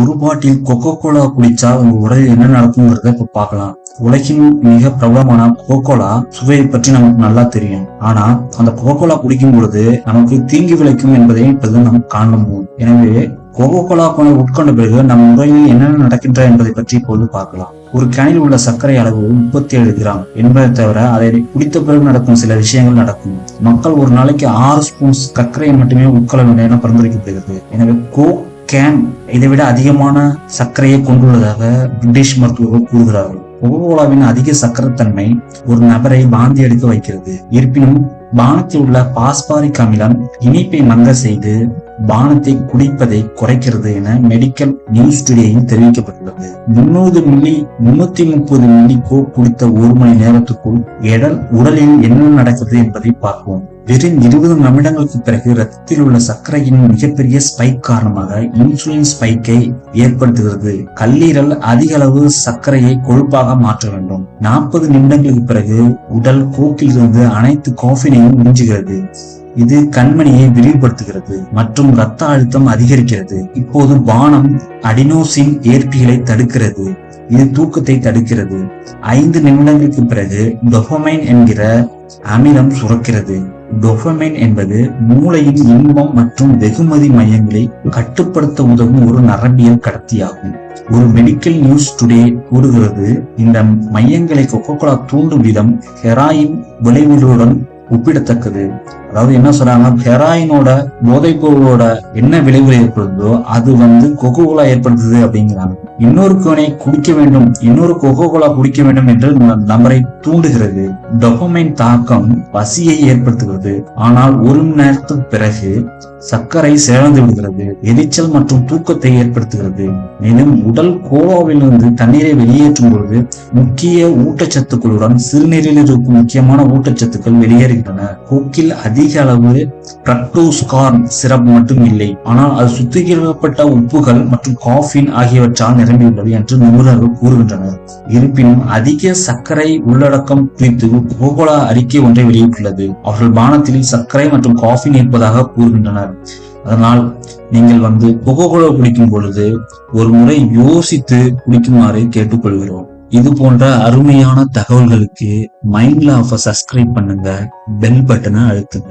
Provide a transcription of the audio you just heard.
ஒரு பாட்டில் Coca Cola குடிச்சா உங்க உடலில் என்ன நடக்குங்கிறத இப்ப பார்க்கலாம். உலகின் மிக பிரபலமான கோகோலா சுவையை பற்றி நமக்கு நல்லா தெரியும். ஆனா அந்த கோகோலா குடிக்கும் பொழுது நமக்கு தீங்கி விளைக்கும் என்பதை இப்போது நாம் காண முடியும். எனவே கோகோ கோலா உட்கொண்ட பிறகு நம் உடலில் என்னென்ன நடக்கின்றன என்பதை பற்றி இப்போது பார்க்கலாம். ஒரு கேனில் உள்ள சர்க்கரை அளவு முப்பத்தி ஏழு கிராம். என்பதை தவிர அதை குடித்த பிறகு நடக்கும் சில விஷயங்கள் நடக்கும். மக்கள் ஒரு நாளைக்கு ஆறு ஸ்பூன் சர்க்கரையை மட்டுமே உட்கொள்ள வேண்டும் என பரிந்துரைக்கப்படுகிறது. எனவே கோ கேன் இதை விட அதிகமான சர்க்கரையை கொண்டுள்ளதாக பிரிட்டிஷ் மருத்துவர்கள் கூறுகிறார்கள். கோகோலாவின் அதிக சக்கரத்தன்மை ஒரு நபரை வாந்தி எடுக்க வைக்கிறது. இருப்பினும் பானத்தில் உள்ள பாஸ்பாரிக் அமிலம் இனிப்பை மங்க செய்து பானத்தை குடிப்பதை குறைக்கிறது என மெடிக்கல் நியூஸ் டுடேயில் தெரிவிக்கப்பட்டுள்ளது. முன்னூறு மில்லி முன்னூத்தி முப்பது மில்லி கோ குடித்த ஒரு மணி நேரத்துக்குள் எடல் உடலில் என்ன நடக்கிறது என்பதை பார்ப்போம். வெறும் இருபது நிமிடங்களுக்கு பிறகு ரத்தத்தில் உள்ள சர்க்கரையின் மிகப்பெரிய ஸ்பைக் காரணமாக இன்சுலின் ஸ்பைக்கை ஏற்படுத்துகிறது. கல்லீரல் அதிக அளவு சர்க்கரையை கொழுப்பாக மாற்ற வேண்டும். நாற்பது நிமிடங்களுக்கு பிறகு உடல் கோக்கில் இருந்து அனைத்து காஃபினையும் மிஞ்சுகிறது. இது கண்மணியை விரிவுபடுத்துகிறது மற்றும் ரத்த அழுத்தம் அதிகரிக்கிறது. இப்போது பானம் அடினோசின் ஏற்பிகளை தடுக்கிறது. இது தூக்கத்தை தடுக்கிறது. ஐந்து நிமிடங்களுக்கு பிறகு டொபமைன் என்கிற அமிலம் சுரக்கிறது. டொபமைன் என்பது மூளையின் இன்பம் மற்றும் வெகுமதி மையங்களை கட்டுப்படுத்த உதவும் ஒரு நரம்பியல் கடத்தியாகும். ஒரு மெடிக்கல் நியூஸ் டுடே கூறுகிறது இந்த மையங்களை கொக்கோகோலா தூண்டும் விதம் ஹெராயின் விளைவுகளுடன் ஒப்பிடத்தக்கது. அதாவது என்ன சொல்றாங்கன்னா ஹெராயினோட போதைப் பொருளோட என்ன விளைவுகள் ஏற்படுதோ அது வந்து கொக்கோகோலா ஏற்படுத்துது அப்படிங்கிறாங்க. இன்னொரு கோனை குடிக்க வேண்டும் இன்னொரு கொக்கோகோலா குடிக்க வேண்டும் என்று நபரை தூண்டுகிறது. டொபமைன் தாக்கம் பசியை ஏற்படுத்துகிறது. ஆனால் ஒரு மணி நேரத்துக்கு பிறகு சர்க்கரை சேர்ந்து விடுகிறது எரிச்சல் மற்றும் தூக்கத்தை ஏற்படுத்துகிறது. மேலும் உடல் கோலாவிலிருந்து தண்ணீரை வெளியேற்றும் பொழுது முக்கிய ஊட்டச்சத்துக்களுடன் சிறுநீரில் இருக்கும் முக்கியமான ஊட்டச்சத்துக்கள் வெளியேறுகின்றன. கோக்கில் அதிக அளவு பிரக்டோஸ் கார்ன் சிரப் மட்டும் இல்லை. ஆனால் அது சுத்திகரிக்கப்பட்ட உப்புகள் மற்றும் காஃபின் ஆகியவற்றால் நிரம்பியுள்ளது என்று நிபுணர்கள் கூறுகின்றனர். இருப்பினும் அதிக சர்க்கரை உள்ளடக்கம் குறித்து கோகோலா அறிக்கை ஒன்றை வெளியிட்டுள்ளது. அவர்கள் பானத்தில் சர்க்கரை மற்றும் காஃபின் இருப்பதாக கூறுகின்றனர். அதனால் நீங்கள் வந்து கோகோகோலா குடிக்கும் பொழுது ஒரு முறை யோசித்து குடிக்குமாறு கேட்டுக்கொள்கிறோம். இது போன்ற அருமையான தகவல்களுக்கு மைண்ட் லாஃபை சப்ஸ்கிரைப் பண்ணுங்க. பெல் பட்டனை அழுத்துங்க.